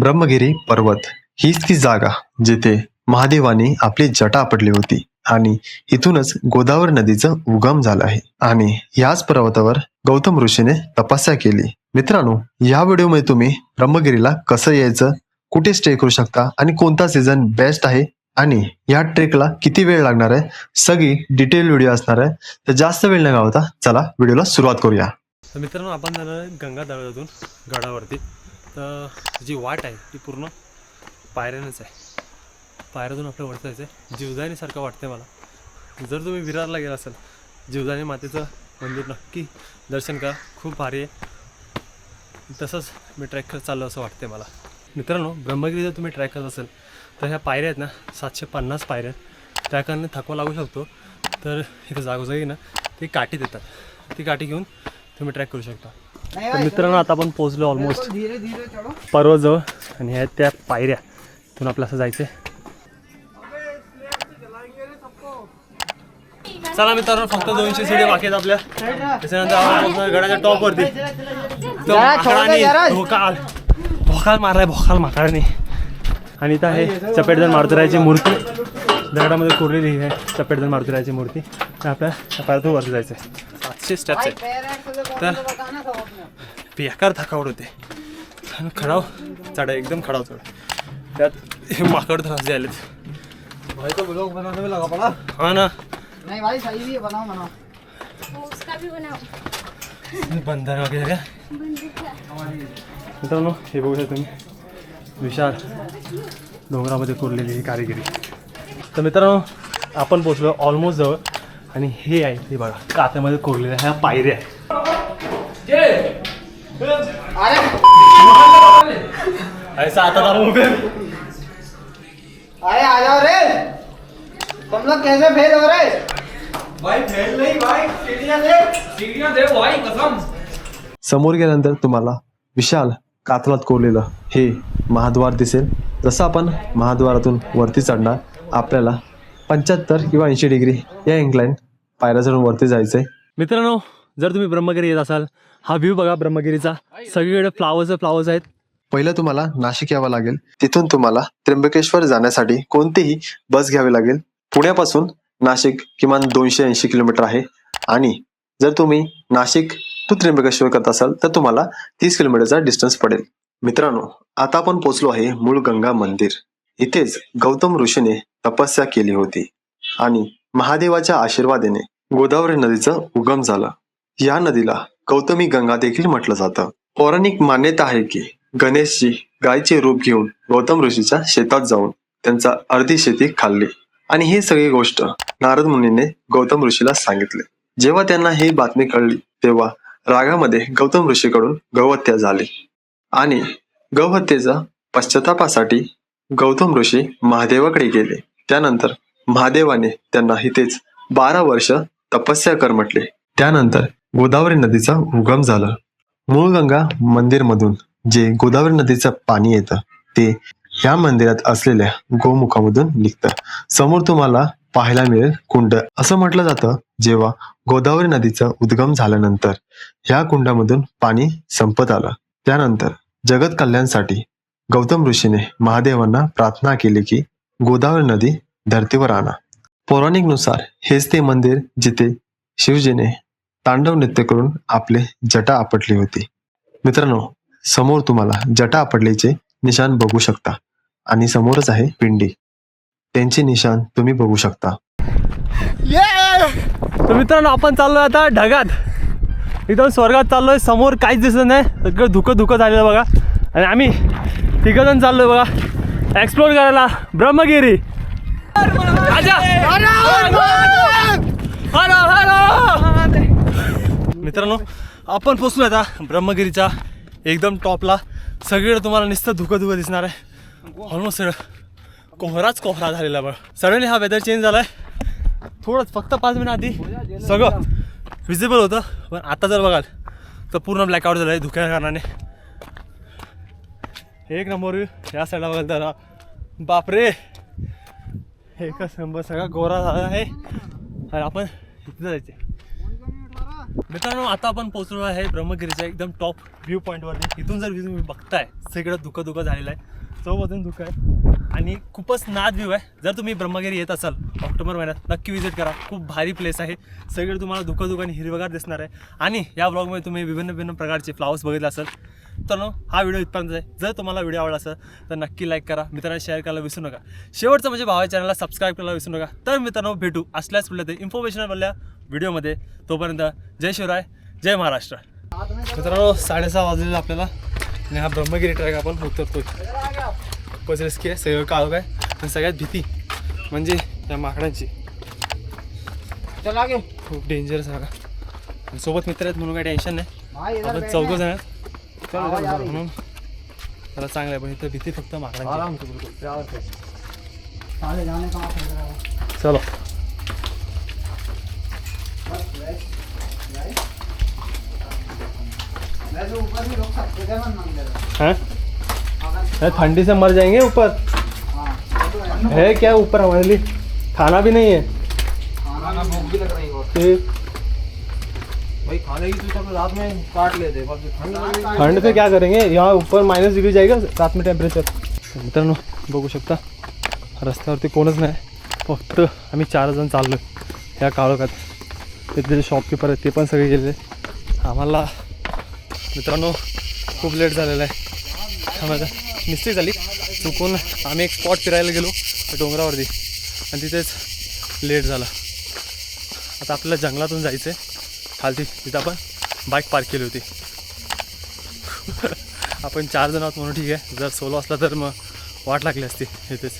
ब्रह्मगिरी पर्वत हीच ती जागा जिथे महादेवाने आपली जटा आपडली होती आणि इथूनच गोदावरी नदीचं उगम झालं आहे. आणि याच पर्वतावर गौतम ऋषीने तपस्या केली. मित्रांनो या व्हिडिओमध्ये तुम्ही ब्रह्मगिरीला कसं यायचं कुठे स्टे करू शकता आणि कोणता सीझन बेस्ट आहे आणि या ट्रेकला किती वेळ लागणार आहे सगळी डिटेल व्हिडिओ असणार आहे. तर जास्त वेळ न घालवता चला व्हिडिओला सुरुवात करूया. तर मित्रांनो आपण जाणार गंगा दळातून गडावरती. तर जी वाट आहे ती पूर्ण पायऱ्यानंच आहे. पायऱ्यातून आपलं वरता जायचं आहे. जीवदानीसारखं वाटतंय मला. जर तुम्ही विरारला गेला असाल जीवदानी मातेचं मंदिर नक्की दर्शन करा. खूप भारी आहे. तसंच मी ट्रॅक करत चाललो असं वाटते मला. मित्रांनो ब्रह्मगिरी जर तुम्ही ट्रॅक करत असेल तर ह्या पायऱ्या आहेत ना सातशे पन्नास पायऱ्या आहेत. त्या थकवा लागू शकतो. तर इथं जागोजागी ना ती काठी देतात. ती काठी घेऊन तुम्ही ट्रॅक करू शकता. तर मित्रांनो आता आपण पोहोचलो ऑलमोस्ट चलो पर्वतजवळ. आणि ह्या त्या पायऱ्या. तिथून आपलं असं जायचं चला मित्रांनो फक्त दोनशे सीडी बाकी आहेत आपल्या. त्याच्यानंतर आपण गडाच्या टॉपवरती भोकाल भोकाल मारलाय भोकाल माकडाने आणि इथं आहे चपेटधन मारुतीरायाची मूर्ती. दगडामध्ये कोरलेली आहे चपेटधन मारुतीरायाची मूर्ती. तर आपल्या त्या पायऱ्यातून वरती जायचं आहे सातशे स्टेप्स आहेत तर बेकार थकावट होते आणि खडाव चढ एकदम खडाव चढ। त्यात हे माकड त्रास द्यायलेत भाई को ब्लॉग बनाने में लगा पड़ा। हा ना। नहीं भाई सही भी है बनाओ बनाओ। उसका भी बनाओ। बंधन वगैरे मित्रांनो हे बघू शकता तुम्ही। विशाल डोंगरामध्ये कोरलेली ही कारिगिरी। तर मित्रांनो आपण पोचलो ऑलमोस्ट जवळ। आणि हे आहे ते बघा कात्यामध्ये कोरलेल्या ह्या पायऱ्या. ऐसा आता दारू उभे अरे आ जाओ रे! तुम लोग कैसे फेल हो रहे? भाई फेल नहीं भाई। सीढ़ियां दे। सीढ़ियां दे भाई कसम। समोर गेल्यानंतर तुम्हाला विशाल कातलात कोरलेलं हे महाद्वार दिसेल. जसं आपण महाद्वारातून वरती चढणार आपल्याला पंच्याहत्तर किंवा ऐंशी डिग्री या इन्क्लाईन पायऱ्या चढून वरती जायचंय. मित्रांनो जर तुम्ही ब्रह्मगिरी येत असाल हा व्ह्यू बघा ब्रह्मगिरीचा. सगळीकडे फ्लावर्स फ्लावर्स आहेत. पहिलं तुम्हाला नाशिक यावं लागेल. तिथून तुम्हाला त्र्यंबकेश्वर जाण्यासाठी कोणतीही बस घ्यावी लागेल. पुण्यापासून नाशिक किमान दोनशे ऐंशी किलोमीटर आहे. आणि जर तुम्ही नाशिक टू त्र्यंबकेश्वर करत असाल तर तुम्हाला तीस किलोमीटरचा डिस्टन्स पडेल. मित्रांनो आता आपण पोहोचलो आहे मूळ गंगा मंदिर. इथेच गौतम ऋषीने तपस्या केली होती. आणि महादेवाच्या आशीर्वादेने गोदावरी नदीचं उगम झालं. या नदीला गौतमी गंगा देखील म्हटलं जातं. पौराणिक मान्यता आहे की गणेशजी गायचे रूप घेऊन गौतम ऋषीच्या शेतात जाऊन त्यांचा अर्धी शेती खाल्ली. आणि ही सगळी गोष्ट नारद मुनीने गौतम ऋषीला सांगितले. जेव्हा त्यांना ही बातमी कळली तेव्हा रागामध्ये गौतम ऋषीकडून गौहत्या झाली. आणि गौहत्येचा पश्चातापासाठी गौतम ऋषी महादेवाकडे गेले. त्यानंतर महादेवाने त्यांना इथेच बारा वर्ष तपस्या कर म्हटले. त्यानंतर गोदावरी नदीचा उगम झाला. मूळ गंगा मंदिर मधून जे गोदावरी नदीचं पाणी येतं ते या मंदिरात असलेल्या गोमुखामधून निघतं. समोर तुम्हाला पाहायला मिळेल कुंड. असं म्हटलं जातं जेव्हा गोदावरी नदीचा उद्गम झाल्यानंतर ह्या कुंडामधून पाणी संपत आलं. त्यानंतर जगत कल्याणसाठी गौतम ऋषीने महादेवांना प्रार्थना केली की गोदावरी नदी धर्तीवर आणा. पौराणिकनुसार हेच ते मंदिर जिथे शिवजीने तांडव नृत्य करून आपले जटा आपटली होती. मित्रांनो समोर तुम्हाला जटा आपटलीचे निशाण बघू शकता आणि समोरच आहे पिंडी. त्यांचे निशाण तुम्ही बघू शकता. तर मित्रांनो आपण चाललोय आता ढगात. एकदम स्वर्गात चाललोय. समोर काहीच दिसत नाही. सगळं धुकं धुकं झालेलं बघा. आणि आम्ही तिघजण चाललोय बघा. एक्सप्लोर करायला ब्रह्मगिरी. मित्रांनो आपण पोचलो आता ब्रह्मगिरीच्या एकदम टॉपला. सगळीकडे तुम्हाला नुसतं धुकं धुकं दिसणार आहे. ऑलमोस्ट सगळं कोहराच कोहरा झालेला बघ. सडनली हा वेदर चेंज झालाय. थोडंच फक्त पाच मिनिट आधी सगळं विजिबल होतं. पण आता जर बघाल तर पूर्ण ब्लॅकआउट झालं आहे धुक्या कारणाने. एक नंबर या साईडला बघाल तर बापरे! एकच नंबर सगळा गोरा झाला आहे. आणि आपण इथं जायचे. मित्रांनो आता आपण पोहोचलो आहे ब्रह्मगिरीच्या एकदम टॉप व्ह्यू पॉईंटवरती इथून जर व्ह्यू तुम्ही बघताय सगळं धुकं धुकं झालेलं आहे. चौबाजून धुकं आहे. आणि खूपच नाद व्ह्यू आहे. जर तुम्ही ब्रह्मगिरी येत असाल ऑक्टोबर महिन्यात नक्की व्हिजिट करा. खूप भारी प्लेस आहे. सगळं तुम्हाला धुकं धुकं आणि हिरवगार दिसणार आहे. आणि या ब्लॉगमध्ये तुम्ही विभिन्न विभिन्न प्रकारचे फ्लावर्स बघितले असेल. तर हा व्हिडिओ इथपर्यंत आहे. जर तुम्हाला व्हिडिओ आवडला असेल तर नक्की लाईक करा. मित्रांना शेअर करायला विसरू नका. शेवटचं म्हणजे भावा चॅनलला सबस्क्राईब करायला विसरू नका. तर मित्रांनो भेटू. असल्याच पुढल्या ते इन्फॉर्मेशनवाल्या व्हिडिओमध्ये. तोपर्यंत जय शिवराय जय महाराष्ट्र. मित्रांनो साडेसहा वाजलेलं आपल्याला. आणि हा ब्रह्मगिरी ट्रॅक आपण उतरतोय. खूपच रिस्की आहे सगळं काळोख आहे. आणि सगळ्यात भीती म्हणजे त्या माकडांची. खूप डेंजरस आहे का आणि सोबत मित्र आहेत म्हणून काही टेन्शन नाही. आपण चौघ। जण आहेत. चलो इधर बैठ। म्हणून. जरा चांगलं आहे पण इथं भीती फक्त माकडांची आराम से बिल्कुल प्यार से साले जाने कहाँ खरीद रहा है चलो. बस ऊपर भी हैं? अगर ठंडी से मर जाएँगे ऊपर? है. क्या ऊपर हमारे लिए? खाना भी नहीं है? खाना भूख भी लग रही है ठंड से क्या करेंगे? यहाँ ऊपर मायनस डिग्री जाएगा रात में टेम्परेचर मित्रांनो बघू शकता रस्त्यावरती कोणच नाही. फक्त आम्ही चार जण चाललो या काळोखात. तिथले शॉपकीपर आहेत ते पण सगळे गेलेले आम्हाला मित्रांनो खूप लेट झालेला आहे. आम्हाला मिस्टेक झाली. चुकून आम्ही एक स्पॉट फिरायला गेलो त्या डोंगरावरती. आणि तिथेच लेट झाला. आता आपल्याला जंगलातून जायचं आहे खालती तिथं आपण बाईक पार्क केली होती. आपण चार जण आहोत म्हणून ठीक आहे. जर सोलो असला तर मग वाट लागली असती इथेच.